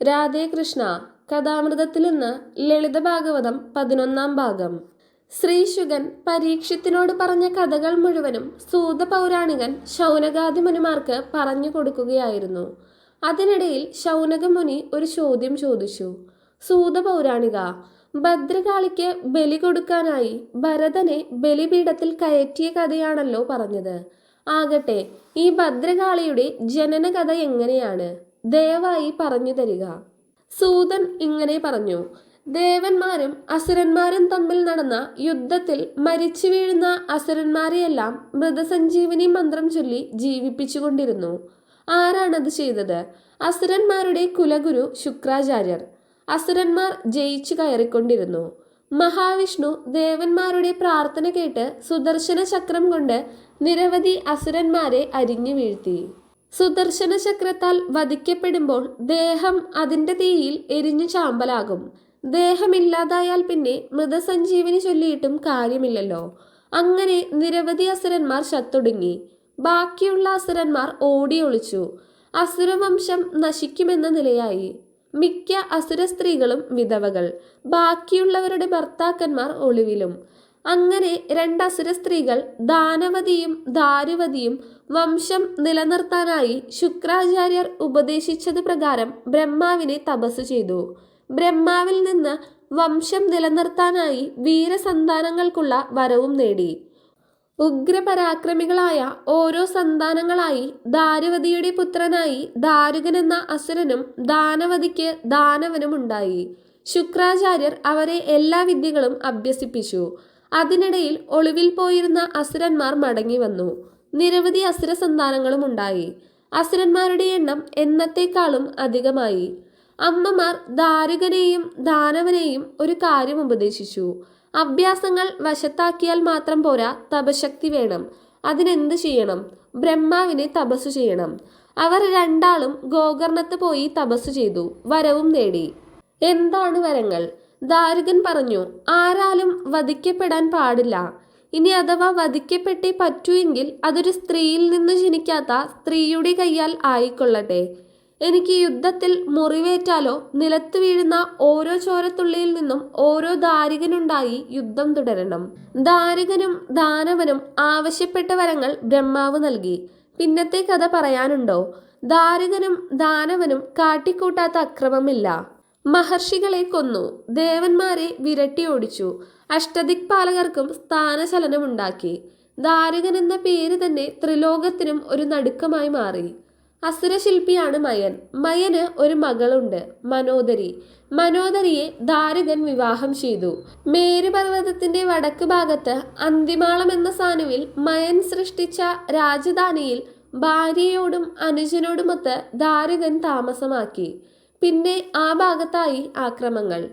രാധേ കൃഷ്ണ കഥാമൃതത്തിൽ നിന്ന് ലളിത ഭാഗവതം പതിനൊന്നാം ഭാഗം. ശ്രീശുഗൻ പരീക്ഷത്തിനോട് പറഞ്ഞ കഥകൾ മുഴുവനും സൂത പൗരാണികൻ ശൗനകാദി മുനിമാർക്ക് പറഞ്ഞു കൊടുക്കുകയായിരുന്നു. അതിനിടയിൽ ശൗനകമുനി ഒരു ചോദ്യം ചോദിച്ചു. സൂത പൗരാണിക ഭദ്രകാളിക്ക് ബലി കൊടുക്കാനായി ഭരതനെ ബലിപീഠത്തിൽ കയറ്റിയ കഥയാണല്ലോ പറഞ്ഞത്. ആകട്ടെ ഈ ഭദ്രകാളിയുടെ ജനന കഥ എങ്ങനെയാണ്? ദയവായി പറഞ്ഞു തരിക. സൂതൻ ഇങ്ങനെ പറഞ്ഞു ദേവന്മാരും അസുരന്മാരും തമ്മിൽ നടന്ന യുദ്ധത്തിൽ മരിച്ചു വീഴുന്ന അസുരന്മാരെയെല്ലാം മൃതസഞ്ജീവനി മന്ത്രം ചൊല്ലി ജീവിപ്പിച്ചുകൊണ്ടിരുന്നു. ആരാണത് ചെയ്തത്? അസുരന്മാരുടെ കുലഗുരു ശുക്രാചാര്യർ. അസുരന്മാർ ജയിച്ചു കയറിക്കൊണ്ടിരുന്നു. മഹാവിഷ്ണു ദേവന്മാരുടെ പ്രാർത്ഥന കേട്ട് സുദർശന ചക്രം കൊണ്ട് നിരവധി അസുരന്മാരെ അരിഞ്ഞു വീഴ്ത്തി. സുദർശന ചക്രത്താൽ വധിക്കപ്പെടുമ്പോൾ ദേഹം അതിന്റെ തീയിൽ എരിഞ്ഞു ചാമ്പലാകും. ദേഹമില്ലാതായാൽ പിന്നെ മൃതസഞ്ജീവനി ചൊല്ലിയിട്ടും കാര്യമില്ലല്ലോ. അങ്ങനെ നിരവധി അസുരന്മാർ ചത്തൊടുങ്ങി. ബാക്കിയുള്ള അസുരന്മാർ ഓടിയൊളിച്ചു. അസുരവംശം നശിക്കുമെന്ന നിലയായി. മിക്ക അസുര സ്ത്രീകളും വിധവകൾ. ബാക്കിയുള്ളവരുടെ ഭർത്താക്കന്മാർ ഒളിവിലും. അങ്ങനെ രണ്ടസുര സ്ത്രീകൾ ദാനവതിയും ദാരുവതിയും വംശം നിലനിർത്താനായി ശുക്രാചാര്യർ ഉപദേശിച്ചത് പ്രകാരം ബ്രഹ്മാവിനെ തപസ് ചെയ്തു. ബ്രഹ്മാവിൽ നിന്ന് വംശം നിലനിർത്താനായി വീരസന്താനങ്ങൾക്കുള്ള വരവും നേടി. ഉഗ്രപരാക്രമികളായ ഓരോ സന്താനങ്ങളായി ദാരുവതിയുടെ പുത്രനായി ദാരുകൻ എന്ന അസുരനും ദാനവതിക്ക് ദാനവനും ഉണ്ടായി ശുക്രാചാര്യർ അവരെ എല്ലാ വിദ്യകളും അഭ്യസിപ്പിച്ചു. അതിനിടയിൽ ഒളിവിൽ പോയിരുന്ന അസുരന്മാർ മടങ്ങി വന്നു. നിരവധി അസുര സന്താനങ്ങളും ഉണ്ടായി. അസുരന്മാരുടെ എണ്ണം എന്നത്തേക്കാളും അധികമായി. അമ്മമാർ ദാരുകനെയും ദാനവനെയും ഒരു കാര്യം ഉപദേശിച്ചു. അഭ്യാസങ്ങൾ വശത്താക്കിയാൽ മാത്രം പോരാ തപശക്തി വേണം. അതിനെന്ത് ചെയ്യണം? ബ്രഹ്മാവിനെ തപസ്സു ചെയ്യണം. അവർ രണ്ടാളും ഗോകർണത്ത് പോയി തപസ്സു ചെയ്തു. വരവും നേടി. എന്താണ് വരങ്ങൾ? ദാരുകൻ പറഞ്ഞു ആരാലും വധിക്കപ്പെടാൻ പാടില്ല. ഇനി അഥവാ വധിക്കപ്പെട്ടേ പറ്റൂ എങ്കിൽ അതൊരു സ്ത്രീയിൽ നിന്ന് ജനിക്കാത്ത സ്ത്രീയുടെ കയ്യാൽ ആയിക്കൊള്ളട്ടെ. എനിക്ക് യുദ്ധത്തിൽ മുറിവേറ്റാലോ നിലത്ത് വീഴുന്ന ഓരോ ചോരത്തുള്ളിയിൽ നിന്നും ഓരോ ദാരികനുണ്ടായി യുദ്ധം തുടരണം. ദാരികനും ദാനവനും ആവശ്യപ്പെട്ട വരങ്ങൾ ബ്രഹ്മാവ് നൽകി. പിന്നത്തെ കഥ പറയാനുണ്ടോ? ദാരികനും ദാനവനും കാട്ടിക്കൂട്ടാത്ത അക്രമമില്ല. മഹർഷികളെ കൊന്നു. ദേവന്മാരെ വിരട്ടി ഓടിച്ചു. അഷ്ടദിക്പാലകർക്കും സ്ഥാനചലനമുണ്ടാക്കി. ദാരകൻ എന്ന പേര് തന്നെ ത്രിലോകത്തിനും ഒരു നടുക്കമായി മാറി. അസുരശില്പിയാണ് മയൻ. മയന് ഒരു മകളുണ്ട് മനോദരി. മനോദരിയെ ദാരകൻ വിവാഹം ചെയ്തു. മേരുപർവതത്തിന്റെ വടക്ക് ഭാഗത്ത് അന്തിമാളം എന്ന സാനുവിൽ മയൻ സൃഷ്ടിച്ച രാജധാനിയിൽ ഭാര്യയോടും അനുജനോടുമൊത്ത് ദാരകൻ താമസമാക്കി. പിന്നെ ആ ഭാഗത്തായി ആക്രമങ്ങൾ.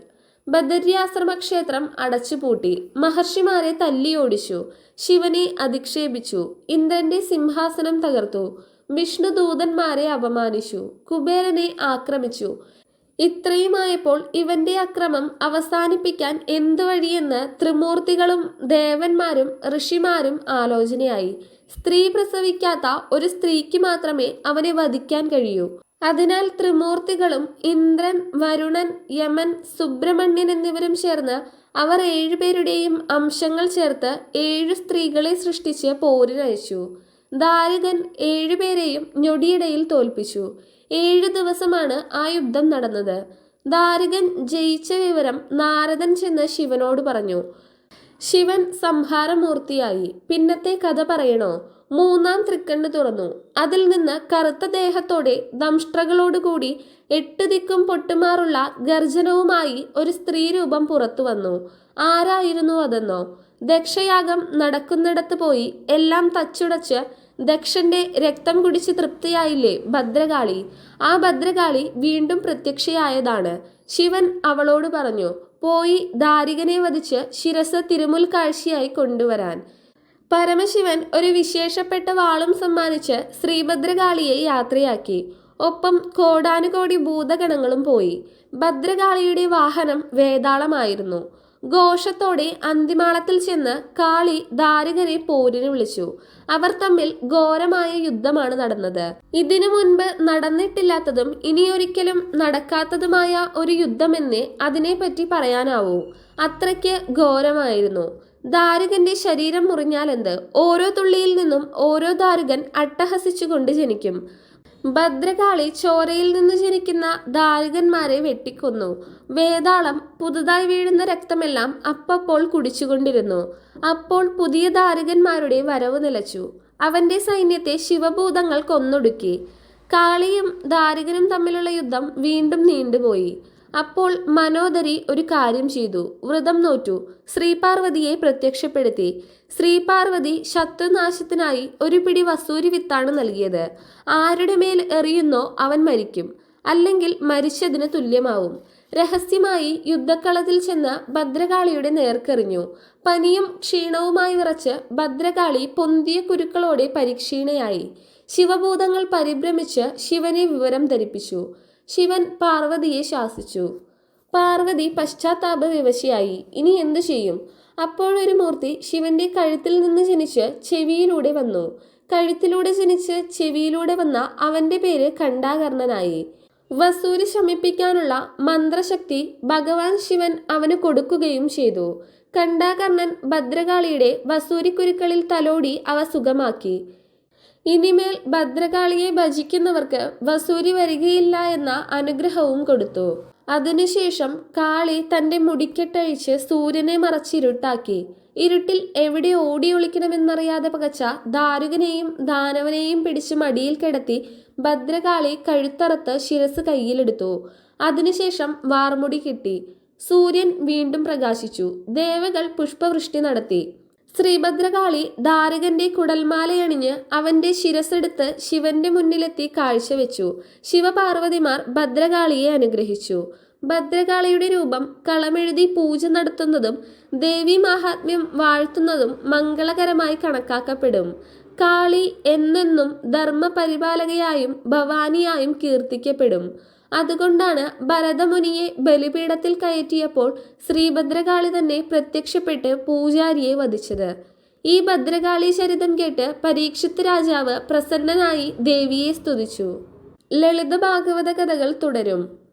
ബദര്യാശ്രമ ക്ഷേത്രം അടച്ചുപൂട്ടി. മഹർഷിമാരെ തല്ലിയോടിച്ചു. ശിവനെ അധിക്ഷേപിച്ചു. ഇന്ദ്രന്റെ സിംഹാസനം തകർത്തു. വിഷ്ണു ദൂതന്മാരെ അപമാനിച്ചു. കുബേരനെ ആക്രമിച്ചു. ഇത്രയുമായപ്പോൾ ഇവന്റെ അക്രമം അവസാനിപ്പിക്കാൻ എന്തു വഴിയെന്ന് ത്രിമൂർത്തികളും ദേവന്മാരും ഋഷിമാരും ആലോചനയായി. സ്ത്രീ പ്രസവിക്കാത്ത ഒരു സ്ത്രീക്ക് മാത്രമേ അവനെ വധിക്കാൻ കഴിയൂ. അതിനാൽ ത്രിമൂർത്തികളും ഇന്ദ്രൻ വരുണൻ യമൻ സുബ്രഹ്മണ്യൻ എന്നിവരും ചേർന്ന് അവർ ഏഴുപേരുടെയും അംശങ്ങൾ ചേർത്ത് ഏഴു സ്ത്രീകളെ സൃഷ്ടിച്ച് പോരിനയച്ചു. ദാരികൻ ഏഴുപേരെയും ഞൊടിയിടയിൽ തോൽപ്പിച്ചു. ഏഴു ദിവസമാണ് ആ യുദ്ധം നടന്നത്. ദാരികൻ ജയിച്ച വിവരം നാരദൻ ചെന്ന് ശിവനോട് പറഞ്ഞു. ശിവൻ സംഹാരമൂർത്തിയായി. പിന്നത്തെ കഥ പറയണോ? മൂന്നാം തൃക്കണ്ണ് തുറന്നു. അതിൽ നിന്ന് കറുത്ത ദേഹത്തോടെ ദംഷ്ട്രകളോടുകൂടി എട്ട് ദിക്കും പൊട്ടുമാറുള്ള ഗർജനവുമായി ഒരു സ്ത്രീ രൂപം പുറത്തു വന്നു. ആരായിരുന്നു അതെന്നോ? ദക്ഷയാഗം നടക്കുന്നിടത്ത് പോയി എല്ലാം തച്ചുടച്ച് ദക്ഷന്റെ രക്തം കുടിച്ച് തൃപ്തിയായില്ലേ ഭദ്രകാളി? ആ ഭദ്രകാളി വീണ്ടും പ്രത്യക്ഷയായതാണ്. ശിവൻ അവളോട് പറഞ്ഞു പോയി ദാരികനെ വധിച്ച് ശിരസ് തിരുമുൽ കാഴ്ചയായി കൊണ്ടുവരാൻ. പരമശിവൻ ഒരു വിശേഷപ്പെട്ട വാളും സമ്മാനിച്ച് ശ്രീഭദ്രകാളിയെ യാത്രയാക്കി. ഒപ്പം കോടാനുകോടി ഭൂതഗണങ്ങളും പോയി. ഭദ്രകാളിയുടെ വാഹനം വേതാളമായിരുന്നു. ഘോഷത്തോടെ അന്തിമാളത്തിൽ ചെന്ന് കാളി ദാരകരെ പോരിന് വിളിച്ചു. അവർ തമ്മിൽ ഘോരമായ യുദ്ധമാണ് നടന്നത്. ഇതിനു മുൻപ് നടന്നിട്ടില്ലാത്തതും ഇനിയൊരിക്കലും നടക്കാത്തതുമായ ഒരു യുദ്ധമെന്നേ അതിനെപ്പറ്റി പറയാനാവൂ. അത്രയ്ക്ക് ഘോരമായിരുന്നു. ദാരുകന്റെ ശരീരം മുറിഞ്ഞാലെന്ത് ഓരോ തുള്ളിയിൽ നിന്നും ഓരോ ദാരുകൻ അട്ടഹസിച്ചുകൊണ്ട് ജനിക്കും. ഭദ്രകാളി ചോരയിൽ നിന്ന് ജനിക്കുന്ന ദാരുകന്മാരെ വെട്ടിക്കൊന്നു. വേതാളം പുതുതായി വീഴുന്ന രക്തമെല്ലാം അപ്പപ്പോൾ കുടിച്ചുകൊണ്ടിരുന്നു. അപ്പോൾ പുതിയ ദാരുകന്മാരുടെ വരവ് നിലച്ചു. അവന്റെ സൈന്യത്തെ ശിവഭൂതങ്ങൾ കൊന്നൊടുക്കി. കാളിയും ദാരികനും തമ്മിലുള്ള യുദ്ധം വീണ്ടും നീണ്ടുപോയി. അപ്പോൾ മനോദരി ഒരു കാര്യം ചെയ്തു. വ്രതം നോറ്റു. ശ്രീപാർവതിയെ പ്രത്യക്ഷപ്പെടുത്തി. ശ്രീപാർവതി ശത്രുനാശത്തിനായി ഒരു പിടി വസൂരി വിത്താണ് നൽകിയത്. ആരുടെ മേൽ എറിയുന്നോ അവൻ മരിക്കും. അല്ലെങ്കിൽ മരിച്ചതിന് തുല്യമാവും. രഹസ്യമായി യുദ്ധക്കളത്തിൽ ചെന്ന് ഭദ്രകാളിയുടെ നേർക്കെറിഞ്ഞു. പനിയും ക്ഷീണവുമായി വിറച്ച് ഭദ്രകാളി പൊന്തിയ കുരുക്കളോടെ പരിക്ഷീണയായി. ശിവഭൂതങ്ങൾ പരിഭ്രമിച്ച് ശിവനെ വിവരം ധരിപ്പിച്ചു. ശിവൻ പാർവതിയെ ശാസിച്ചു. പാർവതി പശ്ചാത്താപ വിവശയായി. ഇനി എന്തു ചെയ്യും? അപ്പോഴൊരു മൂർത്തി ശിവന്റെ കഴുത്തിൽ നിന്ന് ജനിച്ച് ചെവിയിലൂടെ വന്നു. കഴുത്തിലൂടെ ജനിച്ച് ചെവിയിലൂടെ വന്ന അവന്റെ പേര് ഖണ്ഡാകർണനായി. വസൂരി ശമിപ്പിക്കാനുള്ള മന്ത്രശക്തി ഭഗവാൻ ശിവൻ അവന് കൊടുക്കുകയും ചെയ്തു. കണ്ടാകർണൻ ഭദ്രകാളിയുടെ വസൂരിക്കുരുക്കളിൽ തലോടി അവ സുഖമാക്കി. ഇനിമേൽ ഭദ്രകാളിയെ ഭജിക്കുന്നവർക്ക് വസൂരി വരികയില്ല എന്ന അനുഗ്രഹവും കൊടുത്തു. അതിനുശേഷം കാളി തന്റെ മുടിക്കെട്ടഴിച്ച് സൂര്യനെ മറച്ചിരുട്ടാക്കി. ഇരുട്ടിൽ എവിടെ ഓടി ഒളിക്കണമെന്നറിയാതെ പകച്ച ദാരുകനെയും ദാനവനെയും പിടിച്ച് മടിയിൽ കിടത്തി ഭദ്രകാളി കഴുത്തറത്ത് ശിരസ് കയ്യിലെടുത്തു. അതിനുശേഷം വാർമുടി കിട്ടി. സൂര്യൻ വീണ്ടും പ്രകാശിച്ചു. ദേവകൾ പുഷ്പവൃഷ്ടി നടത്തി. ശ്രീഭദ്രകാളി ധാരകന്റെ കുടൽമാലയണിഞ്ഞ് അവന്റെ ശിരസെടുത്ത് ശിവന്റെ മുന്നിലെത്തി കാഴ്ചവെച്ചു. ശിവപാർവതിമാർ ഭദ്രകാളിയെ അനുഗ്രഹിച്ചു. ഭദ്രകാളിയുടെ രൂപം കളമെഴുതി പൂജ നടത്തുന്നതും ദേവി മഹാത്മ്യം വാഴ്ത്തുന്നതും മംഗളകരമായി കണക്കാക്കപ്പെടും. കാളി എന്നെന്നും ധർമ്മപരിപാലകയായും ഭവാനിയായും കീർത്തിക്കപ്പെടും. അതുകൊണ്ടാണ് ഭരതമുനിയെ ബലിപീഠത്തിൽ കയറ്റിയപ്പോൾ ശ്രീഭദ്രകാളി തന്നെ പ്രത്യക്ഷപ്പെട്ട് പൂജാരിയെ വധിച്ചത്. ഈ ഭദ്രകാളി ചരിതം കേട്ട് പരീക്ഷിത് രാജാവ് പ്രസന്നനായി ദേവിയെ സ്തുതിച്ചു. ലളിത ഭാഗവത കഥകൾ തുടരും.